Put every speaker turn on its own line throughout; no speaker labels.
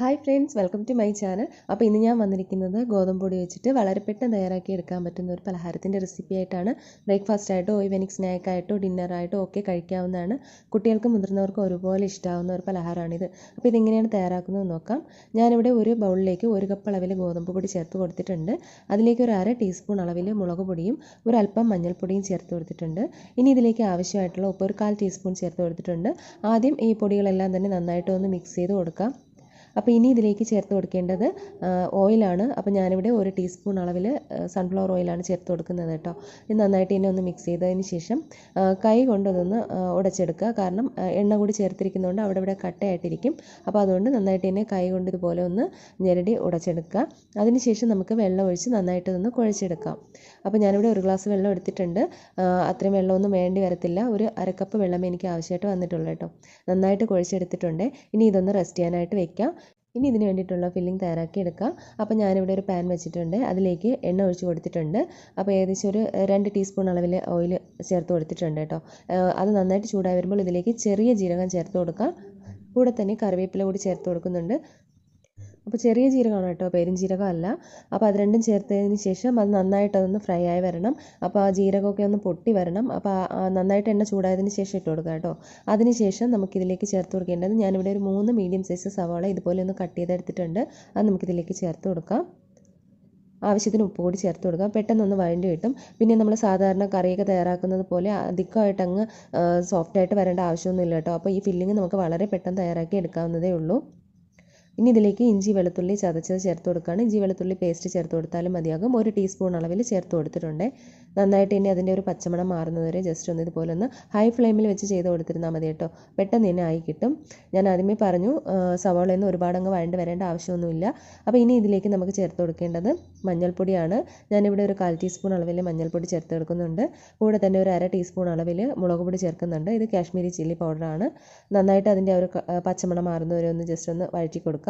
Hi friends welcome to my channel അപ്പോൾ ഇന്ന് ഞാൻ വന്നിരിക്കുന്നത് ഗോതമ്പ് പൊടി വെച്ചിട്ട് വളരെ പെട്ടെന്ന് തയ്യാറാക്കി എടുക്കാൻ പറ്റുന്ന ഒരു പലഹാരത്തിന്റെ റെസിപ്പി ആയിട്ടാണ്. ബ്രേക്ക്ഫാസ്റ്റ് ആയിട്ടോ ഈവനിങ് സ്നാക്ക് ആയിട്ടോ ഡിന്നർ ആയിട്ടോ ഒക്കെ കഴിക്കാവുന്നതാണ്. കുട്ടികൾക്കും മുതിർന്നവർക്കും ഒരുപോലെ ഇഷ്ടമാവുന്ന ഒരു പലഹാരമാണിത്. അപ്പോൾ ഇതെങ്ങനെയാണ് തയ്യാറാക്കുന്നത് നോക്കാം. ഞാനിവിടെ ഒരു ബൗളിലേക്ക് ഒരു കപ്പ് അളവിൽ ഗോതമ്പ് പൊടി ചേർത്ത് കൊടുത്തിട്ടുണ്ട്. അതിലേക്ക് ഒരു അര ടീസ്പൂൺ അളവിൽ മുളക് പൊടിയും ഒരു അല്പം മഞ്ഞൾപ്പൊടിയും ചേർത്ത് കൊടുത്തിട്ടുണ്ട്. ഇനി ഇതിലേക്ക് ആവശ്യമായിട്ടുള്ള ഉപ്പ് ഒരു കാൽ ടീസ്പൂൺ ചേർത്ത് കൊടുത്തിട്ടുണ്ട്. ആദ്യം ഈ പൊടികളെല്ലാം തന്നെ നന്നായിട്ട് ഒന്ന് മിക്സ് ചെയ്ത് കൊടുക്കാം. അപ്പോൾ ഇനി ഇതിലേക്ക് ചേർത്ത് കൊടുക്കേണ്ടത് ഓയിലാണ് അപ്പോൾ ഞാനിവിടെ ഒരു ടീസ്പൂൺ അളവിൽ സൺഫ്ലവർ ഓയിലാണ് ചേർത്ത് കൊടുക്കുന്നത് കേട്ടോ. ഇത് നന്നായിട്ട് ഇനി ഒന്ന് മിക്സ് ചെയ്തതിന് ശേഷം കൈ കൊണ്ടതൊന്ന് ഉടച്ചെടുക്കുക. കാരണം എണ്ണ കൂടി ചേർത്തിരിക്കുന്നതുകൊണ്ട് അവിടെ ഇവിടെ കട്ടയായിട്ടിരിക്കും. അപ്പോൾ അതുകൊണ്ട് നന്നായിട്ട് തന്നെ കൈ കൊണ്ട് ഇതുപോലെ ഒന്ന് ഞെരടി ഉടച്ചെടുക്കുക. അതിനുശേഷം നമുക്ക് വെള്ളം ഒഴിച്ച് നന്നായിട്ട് ഒന്ന് കുഴച്ചെടുക്കാം. അപ്പോൾ ഞാനിവിടെ ഒരു ഗ്ലാസ് വെള്ളം എടുത്തിട്ടുണ്ട്. അത്രയും വെള്ളമൊന്നും വേണ്ടി വരത്തില്ല. ഒരു അരക്കപ്പ് വെള്ളം എനിക്ക് ആവശ്യമായിട്ട് വന്നിട്ടുള്ളൂ കേട്ടോ. നന്നായിട്ട് കുഴച്ചെടുത്തിട്ടുണ്ട്. ഇനി ഇതൊന്ന് റെസ്റ്റ് ചെയ്യാനായിട്ട് വെക്കാം. ഇനി ഇതിന് വേണ്ടിയിട്ടുള്ള ഫില്ലിംഗ് തയ്യാറാക്കി എടുക്കാം. അപ്പോൾ ഞാനിവിടെ ഒരു പാൻ വെച്ചിട്ടുണ്ട്. അതിലേക്ക് എണ്ണ ഒഴിച്ച് കൊടുത്തിട്ടുണ്ട്. അപ്പോൾ ഏകദേശം ഒരു രണ്ട് ടീസ്പൂൺ അളവിൽ ഓയിൽ ചേർത്ത് കൊടുത്തിട്ടുണ്ട് കേട്ടോ. അത് നന്നായിട്ട് ചൂടായി വരുമ്പോൾ ഇതിലേക്ക് ചെറിയ ജീരകം ചേർത്ത് കൊടുക്കാം. കൂടെ തന്നെ കറിവേപ്പില കൂടി ചേർത്ത് കൊടുക്കുന്നുണ്ട്. അപ്പോൾ ചെറിയ ജീരകമാണ് കേട്ടോ പെരുംജീരകം അല്ല അപ്പോൾ അത് രണ്ടും ചേർത്തതിന് ശേഷം അത് നന്നായിട്ട് അതൊന്ന് ഫ്രൈ ആയി വരണം. അപ്പോൾ ആ ജീരകമൊക്കെ ഒന്ന് പൊട്ടി വരണം. അപ്പോൾ നന്നായിട്ട് എണ്ണ ചൂടായതിന് ശേഷം ഇട്ട് കൊടുക്കുക കേട്ടോ. അതിന് ശേഷം നമുക്കിതിലേക്ക് ചേർത്ത് കൊടുക്കേണ്ടത് ഞാനിവിടെ ഒരു മൂന്ന് മീഡിയം സൈസ് സവാള ഇതുപോലെ ഒന്ന് കട്ട് ചെയ്തെടുത്തിട്ടുണ്ട് അത് നമുക്കിതിലേക്ക് ചേർത്ത് കൊടുക്കാം. ആവശ്യത്തിന് ഉപ്പ് കൂടി ചേർത്ത് കൊടുക്കുക പെട്ടെന്നൊന്ന് വഴണ്ടി കിട്ടും. പിന്നെ നമ്മൾ സാധാരണ കറിയൊക്കെ തയ്യാറാക്കുന്നത് പോലെ അധികമായിട്ട് അങ്ങ് സോഫ്റ്റായിട്ട് വരേണ്ട ആവശ്യമൊന്നുമില്ല കേട്ടോ. അപ്പോൾ ഈ ഫില്ലിങ് നമുക്ക് വളരെ പെട്ടെന്ന് തയ്യാറാക്കി എടുക്കാവുന്നതേ ഉള്ളൂ. ഇനി ഇതിലേക്ക് ഇഞ്ചി വെളുത്തുള്ളി ചതച്ചത് ചേർത്ത് കൊടുക്കുകയാണ്. ഇഞ്ചി വെളുത്തുള്ളി പേസ്റ്റ് ചേർത്ത് കൊടുത്താലും മതിയാകും. ഒരു ടീസ്പൂൺ അളവിൽ ചേർത്ത് കൊടുത്തിട്ടുണ്ട്. നന്നായിട്ട് ഇനി അതിന്റെ ഒരു പച്ചമണം മാറുന്നതുവരെ ജസ്റ്റ് ഒന്ന് ഇതുപോലെ ഒന്ന് ഹൈ ഫ്ലെയിമിൽ വെച്ച് ചെയ്ത് കൊടുത്തിരുന്നാൽ മതി കേട്ടോ. പെട്ടെന്ന് തന്നെ ആയി കിട്ടും. ഞാൻ ആദ്യമേ പറഞ്ഞു സവാളയിൽ നിന്ന് ഒരുപാട് അങ്ങ് വഴണ്ട് വരേണ്ട ആവശ്യമൊന്നുമില്ല. അപ്പോൾ ഇനി ഇതിലേക്ക് നമുക്ക് ചേർത്ത് കൊടുക്കേണ്ടത് മഞ്ഞൾപ്പൊടിയാണ്. ഞാനിവിടെ ഒരു കാൽ ടീസ്പൂൺ അളവിൽ മഞ്ഞൾപ്പൊടി ചേർത്ത് കൊടുക്കുന്നുണ്ട്. കൂടെ തന്നെ ഒരു അര ടീസ്പൂൺ അളവിൽ മുളക് പൊടി ചേർക്കുന്നുണ്ട്. ഇത് കാശ്മീരി ചില്ലി പൗഡറാണ് നന്നായിട്ട് അതിന്റെ ഒരു പച്ചമണം മാറുന്നവരെ ഒന്ന് ജസ്റ്റ് ഒന്ന് വഴറ്റി കൊടുക്കുക.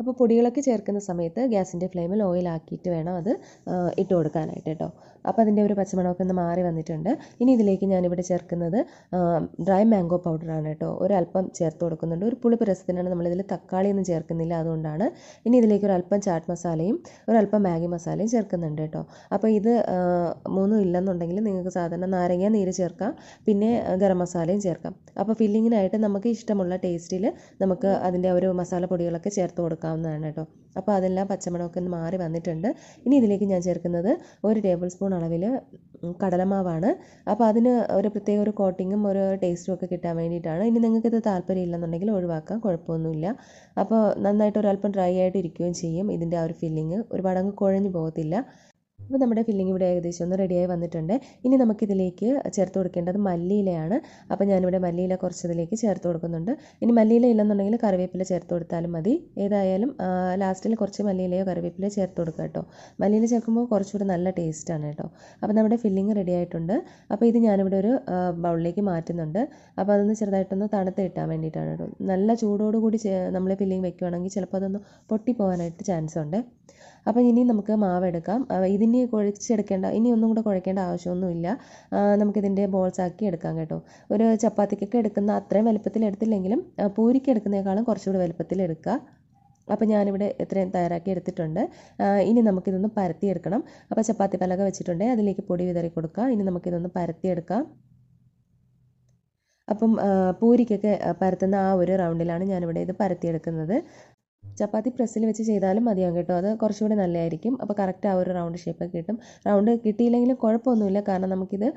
അപ്പോൾ പൊടികളൊക്കെ ചേർക്കുന്ന സമയത്ത് ഗ്യാസിന്റെ ഫ്ലെയിമിൽ ഓയിലാക്കിയിട്ട് വേണം അത് ഇട്ട് കൊടുക്കാനായിട്ട് കേട്ടോ അപ്പോൾ അതിന്റെ ഒരു പച്ചമണമൊക്കെ ഒന്ന് മാറി വന്നിട്ടുണ്ട്. ഇനി ഇതിലേക്ക് ഞാനിവിടെ ചേർക്കുന്നത് ഡ്രൈ മാംഗോ പൗഡറാണ് കേട്ടോ ഒരല്പം ചേർത്ത് കൊടുക്കുന്നുണ്ട്. ഒരു പുളിപ്പ് രസത്തിനാണ് നമ്മളിതിൽ തക്കാളിയൊന്നും ചേർക്കുന്നില്ല അതുകൊണ്ടാണ്. ഇനി ഇതിലേക്ക് ഒരല്പം ചാട്ട് മസാലയും ഒരല്പം മാഗി മസാലയും ചേർക്കുന്നുണ്ട് കേട്ടോ അപ്പോൾ ഇത് മൂന്നും ഇല്ലെന്നുണ്ടെങ്കിൽ നിങ്ങൾക്ക് സാധാരണ നാരങ്ങ നീര് ചേർക്കാം. പിന്നെ ഗരം മസാലയും ചേർക്കാം. അപ്പോൾ ഫില്ലിങ്ങിനായിട്ട് നമുക്ക് ഇഷ്ടമുള്ള ടേസ്റ്റിൽ നമുക്ക് അതിന്റെ ഒരു മസാല പൊടികളൊക്കെ ചേർത്ത് കൊടുക്കാവുന്നതാണ് കേട്ടോ. അപ്പോൾ അതെല്ലാം പച്ചമുളകൊക്കെ ഒന്ന് മാറി വന്നിട്ടുണ്ട്. ഇനി ഇതിലേക്ക് ഞാൻ ചേർക്കുന്നത് ഒരു ടേബിൾ സ്പൂൺ അളവിൽ കടലമാവാണ്. അപ്പോൾ അതിന് ഒരു പ്രത്യേക ഒരു കോട്ടിങ്ങും ഒരു ടേസ്റ്റും ഒക്കെ കിട്ടാൻ വേണ്ടിയിട്ടാണ്. ഇനി നിങ്ങൾക്ക് ഇത് താല്പര്യമില്ലെന്നുണ്ടെങ്കിൽ ഒഴിവാക്കാം കുഴപ്പമൊന്നുമില്ല. അപ്പോൾ നന്നായിട്ട് ഒരല്പം ഡ്രൈ ആയിട്ട് ഇരിക്കുകയും ചെയ്യും. ഇതിന്റെ ആ ഒരു ഫില്ലിങ് ഒരുപാട് അങ്ങ് കുഴഞ്ഞു പോകത്തില്ല. അപ്പോൾ നമ്മുടെ ഫില്ലിംഗ് ഇവിടെ ഏകദേശം ഒന്ന് റെഡിയായി വന്നിട്ടുണ്ട്. ഇനി നമുക്കിതിലേക്ക് ചേർത്ത് കൊടുക്കേണ്ടത് മല്ലിയിലയാണ്. അപ്പോൾ ഞാനിവിടെ മല്ലിയില കുറച്ച് ഇതിലേക്ക് ചേർത്ത് കൊടുക്കുന്നുണ്ട്. ഇനി മല്ലിയില ഇല്ലെന്നുണ്ടെങ്കിൽ കറിവേപ്പില ചേർത്ത് കൊടുത്താലും മതി. ഏതായാലും ലാസ്റ്റിൽ കുറച്ച് മല്ലിയിലയോ കറിവേപ്പിലയോ ചേർത്ത് കൊടുക്കുക കേട്ടോ. മല്ലിയില ചേർക്കുമ്പോൾ കുറച്ചുകൂടി നല്ല ടേസ്റ്റാണ് കേട്ടോ. അപ്പോൾ നമ്മുടെ ഫില്ലിംഗ് റെഡി ആയിട്ടുണ്ട്. അപ്പോൾ ഇത് ഞാനിവിടെ ഒരു ബൗളിലേക്ക് മാറ്റുന്നുണ്ട്. അപ്പോൾ അതൊന്ന് ചെറുതായിട്ടൊന്ന് തണുത്ത് കിട്ടാൻ വേണ്ടിയിട്ടാണ് കേട്ടോ. നല്ല ചൂടോടുകൂടി നമ്മൾ ഫില്ലിംഗ് വെക്കുകയാണെങ്കിൽ ചിലപ്പോൾ അതൊന്ന് പൊട്ടിപ്പോകാനായിട്ട് ചാൻസ് ഉണ്ട്. അപ്പോൾ ഇനി നമുക്ക് മാവ് എടുക്കാം. ഇതിനി കുഴച്ചെടുക്കേണ്ട ഇനി ഒന്നും കൂടെ കുഴക്കേണ്ട ആവശ്യമൊന്നുമില്ല. നമുക്കിതിന്റെ ബോൾസ് ആക്കി എടുക്കാം കേട്ടോ. ഒരു ചപ്പാത്തിക്കൊക്കെ എടുക്കുന്ന അത്രയും വലുപ്പത്തിൽ എടുത്തില്ലെങ്കിലും പൂരിക്ക് എടുക്കുന്നതിനേക്കാളും കുറച്ചുകൂടി വലുപ്പത്തിൽ എടുക്കുക. അപ്പോൾ ഞാനിവിടെ ഇത്രയും തയ്യാറാക്കി എടുത്തിട്ടുണ്ട്. ഇനി നമുക്കിതൊന്ന് പരത്തിയെടുക്കണം. അപ്പോൾ ചപ്പാത്തി പലക വെച്ചിട്ടുണ്ട്. അതിലേക്ക് പൊടി വിതറി കൊടുക്കാം. ഇനി നമുക്കിതൊന്ന് പരത്തിയെടുക്കാം. അപ്പം പൂരിക്കൊക്കെ പരത്തുന്ന ആ ഒരു റൗണ്ടിലാണ് ഞാനിവിടെ ഇത് പരത്തിയെടുക്കുന്നത്. ചപ്പാത്തി പ്രസ്സിൽ വെച്ച് ചെയ്താലും മതിയാകും കേട്ടോ. അത് കുറച്ചുകൂടി നല്ലതായിരിക്കും. അപ്പോൾ കറക്റ്റ് ആ ഒരു റൗണ്ട് ഷേപ്പ് കിട്ടും. റൗണ്ട് കിട്ടിയില്ലെങ്കിലും കുഴപ്പമൊന്നുമില്ല. കാരണം നമുക്കിത്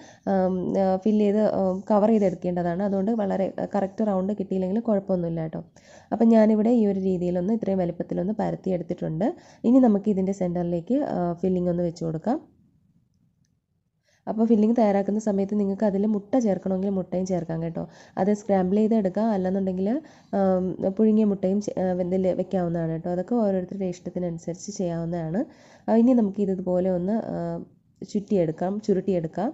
ഫില്ല് ചെയ്ത് കവർ ചെയ്തെടുക്കേണ്ടതാണ്. അതുകൊണ്ട് വളരെ കറക്റ്റ് റൗണ്ട് കിട്ടിയില്ലെങ്കിലും കുഴപ്പമൊന്നുമില്ല കേട്ടോ. അപ്പം ഞാനിവിടെ ഈ ഒരു രീതിയിലൊന്ന് ഇത്രയും വലിപ്പത്തിലൊന്ന് പരത്തി എടുത്തിട്ടുണ്ട്. ഇനി നമുക്ക് ഇതിന്റെ സെന്ററിലേക്ക് ഫില്ലിംഗ് ഒന്ന് വെച്ച് കൊടുക്കാം. അപ്പോൾ ഫില്ലിംഗ് തയ്യാറാക്കുന്ന സമയത്ത് നിങ്ങൾക്ക് അതിൽ മുട്ട ചേർക്കണമെങ്കിൽ മുട്ടയും ചേർക്കാം കേട്ടോ. അത് സ്ക്രാമ്പിൾ ചെയ്ത് എടുക്കാം അല്ലെന്നുണ്ടെങ്കിൽ പുഴുങ്ങിയ മുട്ടയും ഇതിൽ വെക്കാവുന്നതാണ് കേട്ടോ. അതൊക്കെ ഓരോരുത്തരുടെ ഇഷ്ടത്തിനനുസരിച്ച് ചെയ്യാവുന്നതാണ്. ഇനി നമുക്ക് ഇതുപോലെ ഒന്ന് ചുറ്റിയെടുക്കാം ചുരുട്ടിയെടുക്കാം.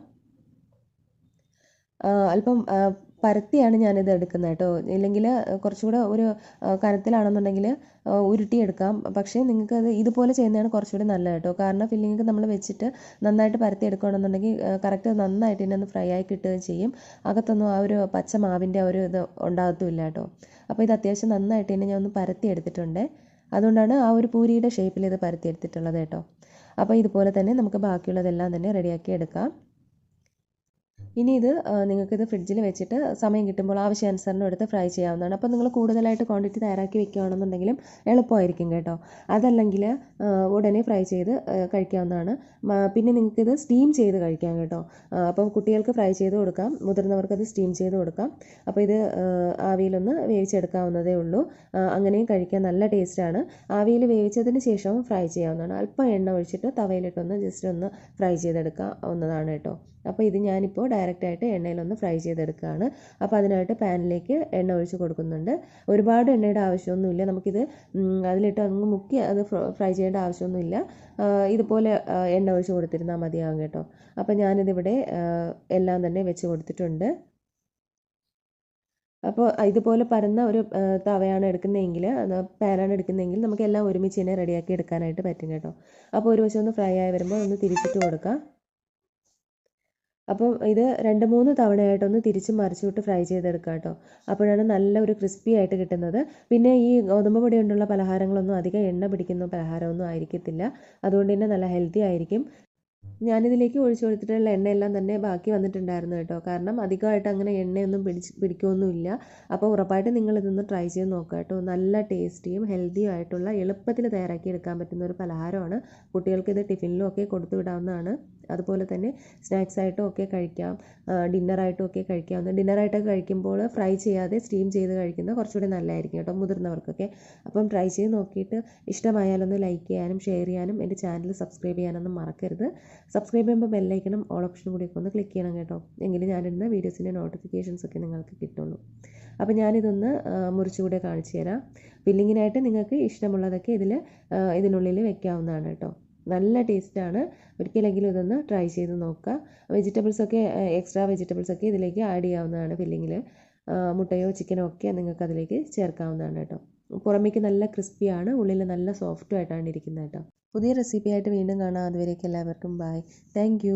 അല്പം പരത്തിയാണ് ഞാനിത് എടുക്കുന്നത് കേട്ടോ. ഇല്ലെങ്കിൽ കുറച്ചുകൂടെ ഒരു കനത്തിലാണെന്നുണ്ടെങ്കിൽ ഉരുട്ടിയെടുക്കാം. പക്ഷേ നിങ്ങൾക്ക് അത് ഇതുപോലെ ചെയ്യുന്നതാണ് കുറച്ചുകൂടി നല്ലത് കേട്ടോ. കാരണം ഫില്ലിങ്ങൊക്കെ നമ്മൾ വെച്ചിട്ട് നന്നായിട്ട് പരത്തി എടുക്കുകയാണെന്നുണ്ടെങ്കിൽ കറക്റ്റ് നന്നായിട്ട് തന്നെ ഒന്ന് ഫ്രൈ ആയി കിട്ടുകയും ചെയ്യും. അകത്തൊന്നും ആ ഒരു പച്ച മാവിന്റെ ആ ഒരു ഇത് ഉണ്ടാകത്തുമില്ല കേട്ടോ. അപ്പോൾ ഇത് അത്യാവശ്യം നന്നായിട്ട് തന്നെ ഞാൻ ഒന്ന് പരത്തി എടുത്തിട്ടുണ്ട് അതുകൊണ്ടാണ് ആ ഒരു പൂരിയുടെ ഷേപ്പിൽ ഇത് പരത്തി എടുത്തിട്ടുള്ളത് കേട്ടോ. അപ്പോൾ ഇതുപോലെ തന്നെ നമുക്ക് ബാക്കിയുള്ളതെല്ലാം തന്നെ റെഡിയാക്കി എടുക്കാം. ഇനി ഇത് നിങ്ങൾക്കിത് ഫ്രിഡ്ജിൽ വെച്ചിട്ട് സമയം കിട്ടുമ്പോൾ ആവശ്യാനുസരണം എടുത്ത് ഫ്രൈ ചെയ്യാവുന്നതാണ്. അപ്പോൾ നിങ്ങൾ കൂടുതലായിട്ട് ക്വാണ്ടിറ്റി തയ്യാറാക്കി വെക്കുകയാണെന്നുണ്ടെങ്കിലും എളുപ്പമായിരിക്കും കേട്ടോ. അതല്ലെങ്കിൽ ഉടനെ ഫ്രൈ ചെയ്ത് കഴിക്കാവുന്നതാണ്. പിന്നെ നിങ്ങൾക്കിത് സ്റ്റീം ചെയ്ത് കഴിക്കാം കേട്ടോ. അപ്പോൾ അപ്പം കുട്ടികൾക്ക് ഫ്രൈ ചെയ്ത് കൊടുക്കാം. മുതിർന്നവർക്കത് സ്റ്റീം ചെയ്ത് കൊടുക്കാം. അപ്പോൾ ഇത് ആവിയിലൊന്ന് വേവിച്ചെടുക്കാവുന്നതേ ഉള്ളൂ. അങ്ങനെയും കഴിക്കാൻ നല്ല ടേസ്റ്റാണ്. ആവിയിൽ വേവിച്ചതിന് ശേഷം ഫ്രൈ ചെയ്യാവുന്നതാണ്. അല്പം എണ്ണ ഒഴിച്ചിട്ട് തവയിലിട്ടൊന്ന് ജസ്റ്റ് ഒന്ന് ഫ്രൈ ചെയ്തെടുക്കാവുന്നതാണ് കേട്ടോ. അപ്പോൾ ഇത് ഞാനിപ്പോൾ ഡയറക്റ്റായിട്ട് എണ്ണയിലൊന്ന് ഫ്രൈ ചെയ്തെടുക്കുകയാണ് അപ്പോൾ അതിനായിട്ട് പാനിലേക്ക് എണ്ണ ഒഴിച്ച് കൊടുക്കുന്നുണ്ട്. ഒരുപാട് എണ്ണയുടെ ആവശ്യമൊന്നുമില്ല. നമുക്കിത് അതിലിട്ട് അങ്ങ് മുക്കി അത് ഫ്രൈ ചെയ്യേണ്ട ആവശ്യമൊന്നുമില്ല. ഇതുപോലെ എണ്ണ ഒഴിച്ച് കൊടുത്തിരുന്നാൽ മതിയാകും കേട്ടോ. അപ്പോൾ ഞാനിതിവിടെ എല്ലാം തന്നെ വെച്ച് കൊടുത്തിട്ടുണ്ട്. അപ്പോൾ ഇതുപോലെ പരന്ന ഒരു തവയാണ് എടുക്കുന്നതെങ്കിൽ പാനാണ് എടുക്കുന്നതെങ്കിൽ നമുക്ക് എല്ലാം ഒരുമിച്ച് തന്നെ റെഡിയാക്കി എടുക്കാനായിട്ട് പറ്റും കേട്ടോ. അപ്പോൾ ഒരു വശം ഒന്ന് ഫ്രൈ ആയി വരുമ്പോൾ ഒന്ന് തിരിച്ചിട്ട് കൊടുക്കാം. അപ്പോൾ ഇത് രണ്ട് മൂന്ന് തവണയായിട്ടൊന്ന് തിരിച്ച് മറിച്ചുവിട്ട് ഫ്രൈ ചെയ്തെടുക്കുക കേട്ടോ. അപ്പോഴാണ് നല്ല ഒരു ക്രിസ്പി ആയിട്ട് കിട്ടുന്നത്. പിന്നെ ഈ ഗോതമ്പ് പൊടി കൊണ്ടുള്ള പലഹാരങ്ങളൊന്നും അധികം എണ്ണ പിടിക്കുന്ന പലഹാരമൊന്നും ആയിരിക്കത്തില്ല. അതുകൊണ്ട് തന്നെ നല്ല ഹെൽത്തി ആയിരിക്കും. ഞാനിതിലേക്ക് ഒഴിച്ചു കൊടുത്തിട്ടുള്ള എണ്ണയെല്ലാം തന്നെ ബാക്കി വന്നിട്ടുണ്ടായിരുന്നു കേട്ടോ. കാരണം അധികമായിട്ട് അങ്ങനെ എണ്ണയൊന്നും പിടിച്ച് പിടിക്കുകയൊന്നുമില്ല അപ്പോൾ ഉറപ്പായിട്ടും നിങ്ങൾ ഇതൊന്ന് ട്രൈ ചെയ്ത് നോക്കുക കേട്ടോ. നല്ല ടേസ്റ്റിയും ഹെൽത്തിയും ആയിട്ടുള്ള എളുപ്പത്തിൽ തയ്യാറാക്കി എടുക്കാൻ പറ്റുന്ന ഒരു പലഹാരമാണ്. കുട്ടികൾക്ക് ഇത് ടിഫിനിലും ഒക്കെ കൊടുത്തു വിടാവുന്നതാണ്. അതുപോലെ തന്നെ സ്നാക്സ് ആയിട്ടും ഒക്കെ കഴിക്കാം ഡിന്നറായിട്ടും ഒക്കെ കഴിക്കാവുന്ന ഡിന്നറായിട്ടൊക്കെ കഴിക്കുമ്പോൾ ഫ്രൈ ചെയ്യാതെ സ്റ്റീം ചെയ്ത് കഴിക്കുന്നത് കുറച്ചുകൂടി നല്ലതായിരിക്കും കേട്ടോ മുതിർന്നവർക്കൊക്കെ. അപ്പം ട്രൈ ചെയ്ത് നോക്കിയിട്ട് ഇഷ്ടമായാലൊന്ന് ലൈക്ക് ചെയ്യാനും ഷെയർ ചെയ്യാനും എന്റെ ചാനൽ സബ്സ്ക്രൈബ് ചെയ്യാനൊന്നും മറക്കരുത്. സബ്സ്ക്രൈബ് ചെയ്യുമ്പോൾ ബെല്ലൈക്കണം ഓൾ ഓപ്ഷൻ കൂടി ഒന്ന് ക്ലിക്ക് ചെയ്യണം കേട്ടോ. എങ്കിലും ഞാനിടുന്ന വീഡിയോസിന്റെ നോട്ടിഫിക്കേഷൻസ് ഒക്കെ നിങ്ങൾക്ക് കിട്ടുള്ളൂ. അപ്പോൾ ഞാനിതൊന്ന് മുറിച്ചുകൂടെ കാണിച്ചു തരാം. ഫില്ലിങ്ങിനായിട്ട് നിങ്ങൾക്ക് ഇഷ്ടമുള്ളതൊക്കെ ഇതിൽ ഇതിനുള്ളിൽ വെക്കാവുന്നതാണ് കേട്ടോ. നല്ല ടേസ്റ്റാണ്. ഒരിക്കലെങ്കിലും ഇതൊന്ന് ട്രൈ ചെയ്ത് നോക്കുക. വെജിറ്റബിൾസൊക്കെ എക്സ്ട്രാ വെജിറ്റബിൾസൊക്കെ ഇതിലേക്ക് ആഡ് ചെയ്യാവുന്നതാണ് ഫില്ലിങ്ങിൽ മുട്ടയോ ചിക്കനോ ഒക്കെ നിങ്ങൾക്ക് അതിലേക്ക് ചേർക്കാവുന്നതാണ് കേട്ടോ. പുറമേക്ക് നല്ല ക്രിസ്പിയാണ് ഉള്ളിൽ നല്ല സോഫ്റ്റും ആയിട്ടാണ് ഇരിക്കുന്നത് കേട്ടോ. പുതിയ റെസിപ്പി ആയിട്ട് വീണ്ടും കാണാം. അതുവരേക്കും എല്ലാവർക്കും ബൈ താങ്ക്